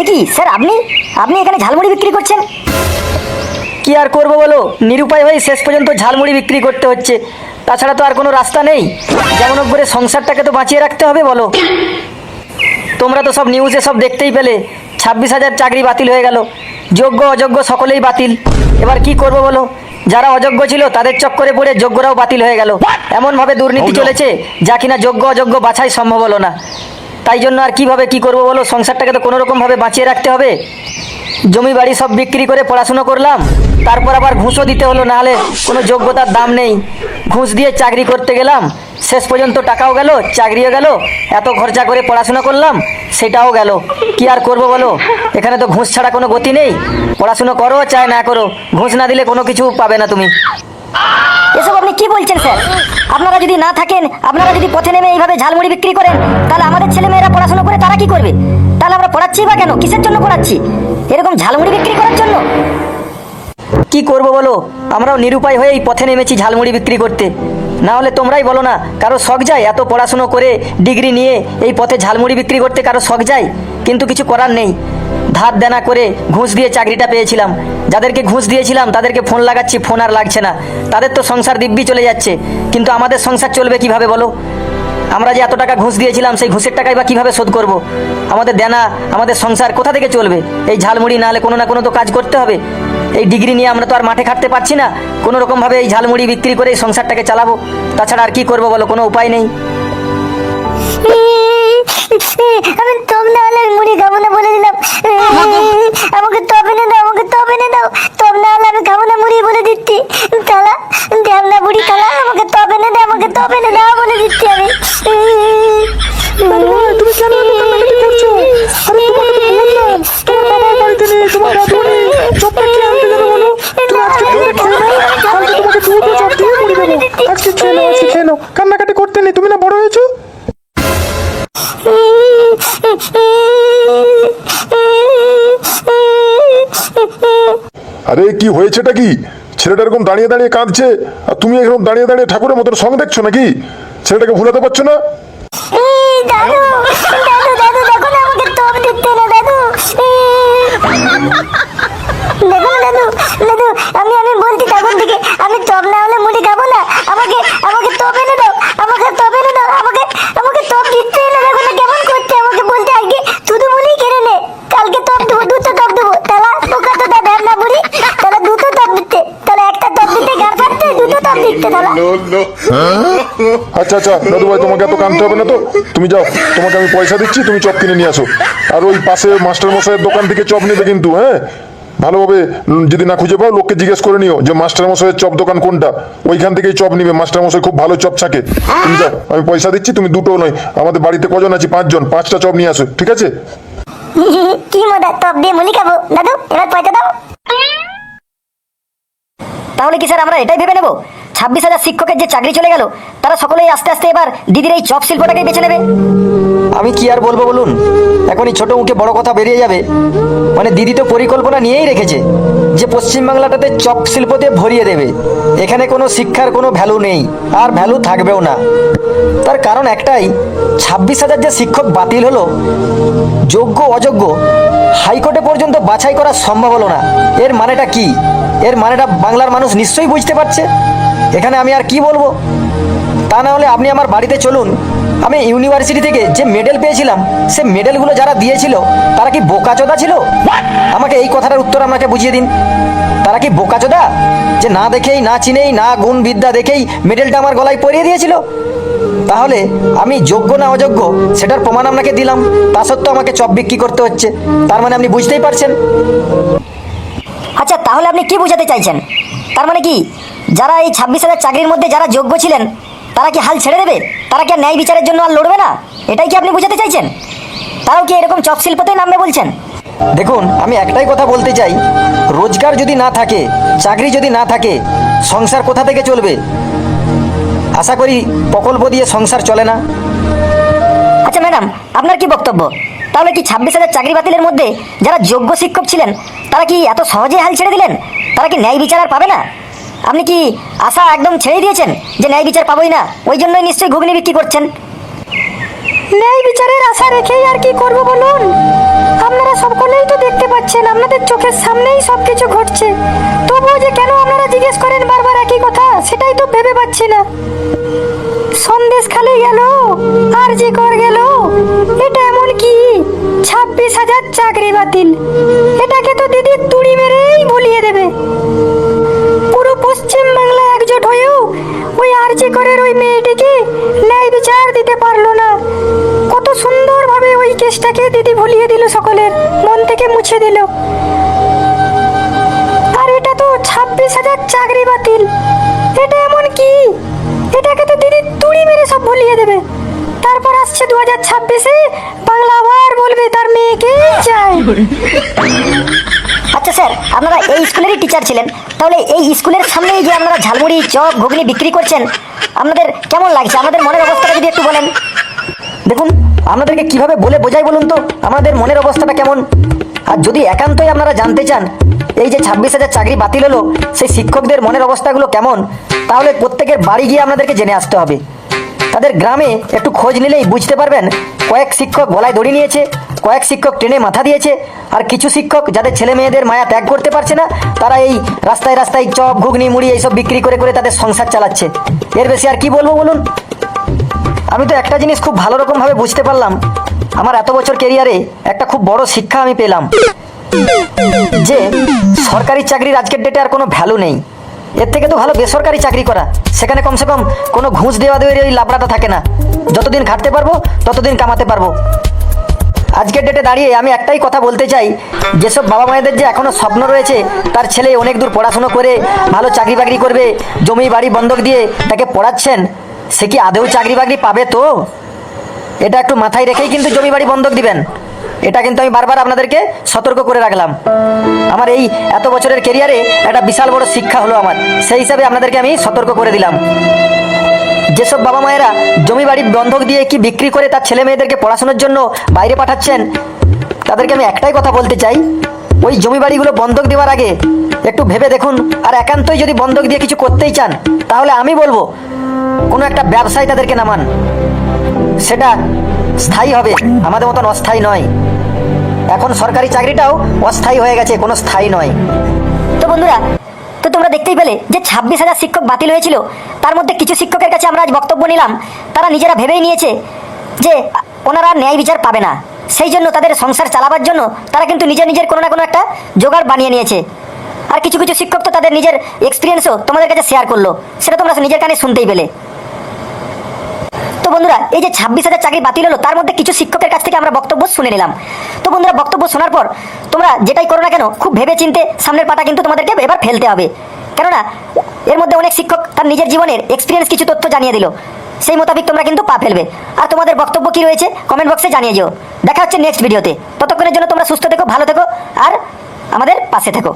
এ কি স্যার আপনি আপনি এখানে ঝালমুড়ি বিক্রি করছেন? কি আর করব বলো? নিরুপায় হয়ে শেষ পর্যন্ত ঝালমুড়ি বিক্রি করতে হচ্ছে। তাছাড়া তো আর কোনো রাস্তা নেই। যেমন করে সংসারটাকে তো বাঁচিয়ে রাখতে হবে বলো। তোমরা তো সব নিউজে সব দেখতেই পেলে। ছাব্বিশ হাজার চাকরি বাতিল হয়ে গেল। যোগ্য অযোগ্য সকলেই বাতিল। এবার কি করব বলো? যারা অযোগ্য ছিল তাদের চক্করে পড়ে যোগ্যরাও বাতিল হয়ে গেল। এমনভাবে দুর্নীতি চলেছে যা কিনা যোগ্য অযোগ্য বাছাই সম্ভব হলো না। তাই জন্য আর কীভাবে কি করব বলো? সংসারটাকে তো কোনো রকমভাবে বাঁচিয়ে রাখতে হবে। জমি বাড়ি সব বিক্রি করে পড়াশুনো করলাম। তারপর আবার ঘুষও দিতে হলো, নাহলে কোনো যোগ্যতার দাম নেই। ঘুষ দিয়ে চাকরি করতে গেলাম। শেষ পর্যন্ত টাকাও গেল, চাকরিও গেল। এত খরচা করে পড়াশোনা করলাম, সেটাও গেল। কি আর করব বলো? এখানে তো ঘুষ ছাড়া কোনো গতি নেই। পড়াশুনো করো, চায় না করো। ঘুষ না দিলে কোনো কিছু পাবে না তুমি। এসব আপনি কি বলছেন, স্যার? আপনারা যদি না থাকেন, আপনারা যদি পথে নেমে এইভাবে ঝালমুড়ি বিক্রি করেন, তাহলে আমাদের ছেলে মেয়েরা পড়াশোনা করে তারা কি করবে? তাহলে আমরা পড়াচ্ছি বা কেন? কিসের জন্য পড়াচ্ছি? এরকম ঝালমুড়ি বিক্রি করার জন্য? কি করব বলো? আমরাও নিরুপায় হয়ে এই পথে নেমেছি ঝালমুড়ি বিক্রি করতে। না হলে তোমরাই বলো না, কারও শখ যায় এত পড়াশুনো করে, ডিগ্রি নিয়ে এই পথে ঝালমুড়ি বিক্রি করতে কারও শখ যায়? কিন্তু কিছু করার নেই। ধার দেনা করে ঘুষ দিয়ে চাকরিটা পেয়েছিলাম। যাদেরকে ঘুষ দিয়েছিলাম, তাদেরকে ফোন লাগাচ্ছি, ফোন আর লাগছে না। তাদের তো সংসার দিব্যি চলে যাচ্ছে। কিন্তু আমাদের সংসার চলবে কীভাবে বলো? আমরা যে এত টাকা ঘুষ দিয়েছিলাম, সেই ঘুষের টাকাই বা কীভাবে শোধ করব? আমাদের দেনা, আমাদের সংসার কোথা থেকে চলবে? এই ঝালমুড়ি না হলে কোনো না কোনো তো কাজ করতে হবে। এই ডিগ্রি নিয়ে আমরা তো আর মাঠে খাটতে পারছি না। কোনো রকমভাবে এই ঝালমুড়ি বিক্রি করে এই সংসারটাকে চালাবো। তাছাড়া আর কি করব বলো? কোনো উপায় নেই। আমি তবে না হলে মুড়ি খাব না বলে দিলাম। আমাকে তবে না দাও আমাকে তবে না দাও। তবে না হলে আমি খাব না আরে, কি হয়েছেটা কি? ছেলেটা এরকম দাঁড়িয়ে দাঁড়িয়ে কাঁদছে, আর তুমি এরকম দাঁড়িয়ে দাঁড়িয়ে ঠাকুরের মতো সঙ্গ দেখছ নাকি? ছেলেটাকে ভুলাতে পারছ না? আমি আমি বলছি তখন থেকে আমি তপ দিতে না দাদু দেখো না দাদু দাদু আমি আমি বলছি তখন থেকে আমি তপ না হলে মুড়ি খাব না আমাকে আমাকে তপ এনে দাও আমাকে তপ এনে দাও আমাকে আমাকে তপ দিতে না দেখো না কেমন করছে আমাকে বলতে আজকে শুধু মুড়ি কেড়ে নে কালকে তপ দেবো দুটো তপ দেবো তাহলে ওকে তো দা ভ্যাবনা বুড়ি তাহলে দুটো তপ দিতে তাহলে একটা তপ দিতে গান ফাটতে দুটো তপ দিতে তাহলে আচ্ছা আচ্ছা দাদু ভাই তোমাকে এত কাঁদতে হবে না তো? তুমি যাও তোমাকে আমি পয়সা দিচ্ছি তুমি চপ কিনে নিয়ে আসো। আর ওই পাশে মাস্টার মশাইয়ের দোকান থেকে চপ নেবে কিন্তু হ্যাঁ? ভালোভাবে যদি না খুঁজে পাও লোককে জিজ্ঞেস করে নিও যে মাস্টার মশাইয়ের চপ দোকান কোনটা। ওইখান থেকেই চপ নিবে মাস্টার মশাই খুব ভালো চপ ছাকে। তুমি যাও আমি পয়সা দিচ্ছি তুমি দুটো নয় আমাদের বাড়িতে কজন আছি? পাঁচজন পাঁচটা চপ নিয়ে আসো ঠিক আছে? কি মজা টপ দিয়ে মুলি খাব? দাদু এবার পয়সা দাও। তাহলে কি স্যার আমরা এটাই ভেবে নেব? ছাব্বিশ হাজার শিক্ষকের যে চাকরি চলে গেল, তারা সকলেই আস্তে আস্তে এবার দিদির এই চপ শিল্পটাকেই বেছে নেবে। আমি কি আর বলব বলুন? এখনই ছোট মুখে বড় কথা বেরিয়ে যাবে। মানে দিদি তো পরিকল্পনা নিয়েই রেখেছে যে পশ্চিমবাংলাটাতে চপ শিল্পতে ভরিয়ে দেবে। এখানে কোনো শিক্ষার কোনো ভ্যালু নেই, আর ভ্যালু থাকবেও না। তার কারণ একটাই, ছাব্বিশ হাজার যে শিক্ষক বাতিল হলো, যোগ্য অযোগ্য হাইকোর্টে পর্যন্ত বাছাই করা সম্ভব হলো না। এর মানেটা কি? এর মানেটা বাংলার মানুষ নিশ্চয়ই বুঝতে পারছে। এখানে আমি আর কি বলব? তা না হলে আপনি আমার বাড়িতে চলুন। আমি ইউনিভার্সিটি থেকে যে মেডেল পেয়েছিলাম সে মেডেলগুলো যারা দিয়েছিল তারা কি বোকাচোদা ছিল? আমাকে এই কথাটার উত্তর আমাকে বুঝিয়ে দিন। তারা কি বোকাচোদা? যে না দেখেই না চিনেই না গুণ বিদ্যা দেখেই মেডেলটা আমার গলায় পরিয়ে দিয়েছিল? তাহলে আমি যোগ্য না অযোগ্য সেটার প্রমাণ আপনাকে দিলাম। তা সত্ত্বেও আমাকে চপ বিক্রি করতে হচ্ছে। তার মানে আপনি বুঝতেই পারছেন। আচ্ছা তাহলে আপনি কি বোঝাতে চাইছেন? তার মানে কি? যারা এই ছাব্বিশ হাজার চাকরির মধ্যে যারা যোগ্য ছিলেন তারা কি হাল ছেড়ে দেবে? তারা কি আর ন্যায় বিচারের জন্য আর লড়বে না? এটাই কি আপনি বোঝাতে চাইছেন? তারাও কি এরকম চপ শিল্পতেই নামবে বলছেন? দেখুন আমি একটাই কথা বলতে চাই। রোজগার যদি না থাকে চাকরি যদি না থাকে সংসার কোথা থেকে চলবে? আশা করি প্রকল্প দিয়ে সংসার চলে না। আচ্ছা ম্যাডাম আপনার কি বক্তব্য? তাহলে কি ছাব্বিশ হাজার চাকরি বাতিলের মধ্যে যারা যোগ্য শিক্ষক ছিলেন তারা কি এত সহজে হাল ছেড়ে দিলেন? তারা কি ন্যায় বিচার আর পাবে না? আপনি কি আশা একদম ছেড়ে দিয়েছেন যে ন্যায় বিচার পাবোই না? ওই জন্যই নিশ্চয়ই ঘুগনি বিক্রি করছেন। ন্যায় বিচারের আশা রেখেই আর কি করব বলুন? আপনারা সকলেই তো দেখতে পাচ্ছেন, আপনাদের চোখের সামনেই সবকিছু ঘটছে। তবুও যে কেন আপনারা জিজ্ঞেস করেন বারবার একই কথা, সেটাই তো ভেবে পাচ্ছি না। সন্দেশ খালি গেল, আর যে কর গেল, এটা এমন কি? ছাব্বিশ হাজার চাকরি বাতিল। এটাকে তো কেসটাকে দিদি ভুলিয়ে দিল সকলের মন থেকে মুছে দিল। আর এটা তো ছাব্বিশ হাজার চাকরি বাতিল। এটা এমন কি? এটাকে তো দিদি তুড়ি মেরে সব ভুলিয়ে দেবে। তারপর আসছে দু হাজার ছাব্বিশে বাংলা আবার বলবে তার মেয়েকে চাই আচ্ছা স্যার আপনারা এই স্কুলেরই টিচার ছিলেন। তাহলে এই স্কুলের সামনেই যে আপনারা ঝালমুড়ি চপ ঘুগনি বিক্রি করছেন আপনাদের কেমন লাগছে? আমাদের মনের অবস্থাটা যদি একটু বলেন। দেখুন আপনাদেরকে কীভাবে বলে বোঝাই বলুন তো? আমাদের মনের অবস্থাটা কেমন? আর যদি একান্তই আপনারা জানতে চান, এই যে ছাব্বিশ হাজার চাকরি বাতিল হলো, সেই শিক্ষকদের মনের অবস্থাগুলো কেমন? তাহলে প্রত্যেকের বাড়ি গিয়ে আপনাদেরকে জেনে আসতে হবে। তাদের গ্রামে একটু খোঁজ নিলেই বুঝতে পারবেন, কয়েক শিক্ষক গলায় দড়ি নিয়েছে, কয়েক শিক্ষক ট্রেনে মাথা দিয়েছে, আর কিছু শিক্ষক যাদের ছেলে মেয়েদের মায়া ত্যাগ করতে পারছে না, তারা এই রাস্তায় রাস্তায় চপ, ঘুগনি, মুড়ি এইসব বিক্রি করে করে তাদের সংসার চালাচ্ছে। এর বেশি আর কি বলব বলুন? আমি তো একটা জিনিস খুব ভালো রকম ভাবে বুঝতে পারলাম। আমার এত বছর কেরিয়ারে একটা খুব বড় শিক্ষা আমি পেলাম। যে সরকারি চাকরির আজকের ডেটে আর কোনো ভ্যালু নেই। এর থেকে তো ভালো বেসরকারি চাকরি করা। সেখানে কমসে কম কোনো ঘুষ দেওয়া দেওয়ার ওই লাভড়াটা থাকে না। যতদিন খাটতে পারব, ততদিন কামাতে পারব। আজকের ডেটে দাঁড়িয়ে আমি একটাই কথা বলতে চাই। যেসব বাবা মায়েদের যে এখনও স্বপ্ন রয়েছে, তার ছেলে অনেক দূর পড়াশুনো করে, ভালো চাকরি বাকরি করবে জমি বাড়ি বন্ধক দিয়ে তাকে পড়াচ্ছেন সে কি আদৌ চাকরি বাকরি পাবে তো? এটা একটু মাথায় রেখেই কিন্তু জমি বাড়ি বন্ধক দিবেন। এটা কিন্তু আমি বারবার আপনাদেরকে সতর্ক করে রাখলাম। আমার এই এত বছরের কেরিয়ারে একটা বিশাল বড় শিক্ষা হলো আমার। সেই হিসাবে আপনাদেরকে আমি সতর্ক করে দিলাম। যেসব বাবা মায়েরা জমি বাড়ি বন্ধক দিয়ে কি বিক্রি করে তার ছেলে মেয়েদেরকে পড়াশোনার জন্য বাইরে পাঠাচ্ছেন, তাদেরকে আমি একটাই কথা বলতে চাই। ওই জমি বাড়িগুলো বন্ধক দেওয়ার আগে একটু ভেবে দেখুন। আর একান্তই যদি বন্ধক দিয়ে কিছু করতেই চান, তাহলে আমি বলব, কোনো একটা ব্যবসায় তাদেরকে নামান। সেটা স্থায়ী হবে, আমাদের মতন অস্থায়ী নয়। এখন সরকারি চাকরিটাও অস্থায়ী হয়ে গেছে, কোনো স্থায়ী নয়। তো বন্ধুরা, তো তোমরা দেখতেই পেলে যে ছাব্বিশ হাজার শিক্ষক বাতিল হয়েছিল। তার মধ্যে কিছু শিক্ষকের কাছে আমরা আজ বক্তব্য নিলাম। তারা নিজেরা ভেবেই নিয়েছে যে ওনারা ন্যায় বিচার পাবে না। সেই জন্য তাদের সংসার চালাবার জন্য তারা কিন্তু নিজের নিজের কোনো না কোনো একটা জোগাড় বানিয়ে নিয়েছে। আর কিছু কিছু শিক্ষক তো তাদের নিজের এক্সপিরিয়েন্সও তোমাদের কাছে শেয়ার করল। সেটা তোমরা নিজের কানে শুনতেই পেলে। তো বন্ধুরা, এই যে ছাব্বিশ হাজার চাকরি বাতিল হলো, তার মধ্যে কিছু শিক্ষকের কাছ থেকে আমরা বক্তব্য শুনে নিলাম। তো বন্ধুরা, বক্তব্য শোনার পর তোমরা যেটাই করো না কেন, খুব ভেবে চিনতে সামনের পাতা কিন্তু তোমাদেরকে এবার ফেলতে হবে। কেননা, এর মধ্যে অনেক শিক্ষক তার নিজের জীবনের এক্সপিরিয়েন্স কিছু তথ্য জানিয়ে দিল। সেই মোতাবেক তোমরা কিন্তু পা ফেলবে। আর তোমাদের বক্তব্য কি রয়েছে কমেন্ট বক্সে জানিয়ে যেও দেখা হচ্ছে নেক্সট ভিডিওতে ততক্ষণের জন্য তোমরা সুস্থ থেকো, ভালো থেকো, আর আমাদের পাশে থেকো।